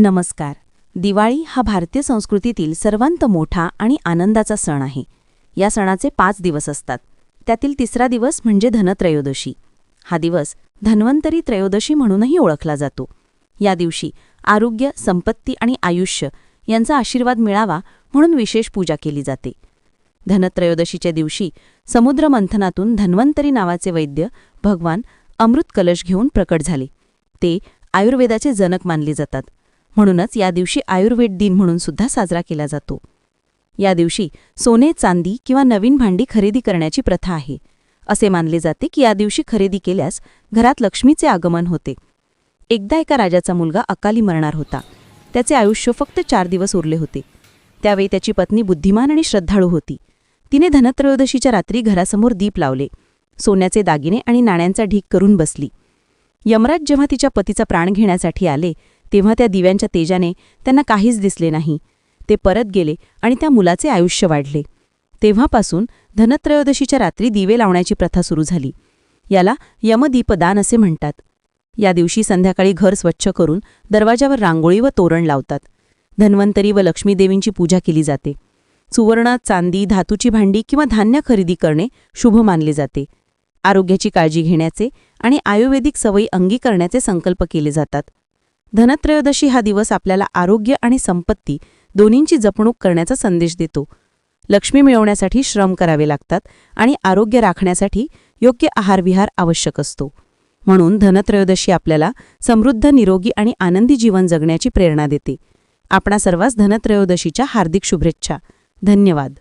नमस्कार. दिवाळी हा भारतीय संस्कृतीतील सर्वांत मोठा आणि आनंदाचा सण आहे. या सणाचे पाच दिवस असतात. त्यातील तिसरा दिवस म्हणजे धनत्रयोदशी. हा दिवस धन्वंतरी त्रयोदशी म्हणूनही ओळखला जातो. या दिवशी आरोग्य संपत्ती आणि आयुष्य यांचा आशीर्वाद मिळावा म्हणून विशेष पूजा केली जाते. धनत्रयोदशीच्या दिवशी समुद्रमंथनातून धन्वंतरी नावाचे वैद्य भगवान अमृत कलश घेऊन प्रकट झाले. ते आयुर्वेदाचे जनक मानले जातात. म्हणूनच या दिवशी आयुर्वेद दिन म्हणून सुद्धा साजरा केला जातो. या दिवशी सोने चांदी किंवा नवीन भांडी खरेदी करण्याची प्रथा आहे. असे मानले जाते की या दिवशी खरेदी केल्यास घरात लक्ष्मीचे आगमन होते. एकदा एका राजाचा मुलगा अकाली मरणार होता. त्याचे आयुष्य फक्त चार दिवस उरले होते. त्यावेळी त्याची पत्नी बुद्धिमान आणि श्रद्धाळू होती. तिने धनत्रयोदशीच्या रात्री घरासमोर दीप लावले. सोन्याचे दागिने आणि नाण्यांचा ढीक करून बसली. यमराज जेव्हा तिच्या पतीचा प्राण घेण्यासाठी आले तेव्हा त्या दिव्यांच्या तेजाने त्यांना काहीच दिसले नाही. ते परत गेले आणि त्या मुलाचे आयुष्य वाढले. तेव्हापासून धनत्रयोदशीच्या रात्री दिवे लावण्याची प्रथा सुरू झाली. याला यमदीपदान असे म्हणतात. या दिवशी संध्याकाळी घर स्वच्छ करून दरवाजावर रांगोळी व तोरण लावतात. धन्वंतरी व लक्ष्मीदेवींची पूजा केली जाते. सुवर्ण चांदी धातूची भांडी किंवा धान्य खरेदी करणे शुभ मानले जाते. आरोग्याची काळजी घेण्याचे आणि आयुर्वेदिक सवयी अंगीकरण्याचे संकल्प केले जातात. धनत्रयोदशी हा दिवस आपल्याला आरोग्य आणि संपत्ती दोन्हींची जपणूक करण्याचा संदेश देतो. लक्ष्मी मिळवण्यासाठी श्रम करावे लागतात आणि आरोग्य राखण्यासाठी योग्य आहारविहार आवश्यक असतो. म्हणून धनत्रयोदशी आपल्याला समृद्ध निरोगी आणि आनंदी जीवन जगण्याची प्रेरणा देते. आपणा सर्वांस धनत्रयोदशीच्या हार्दिक शुभेच्छा. धन्यवाद.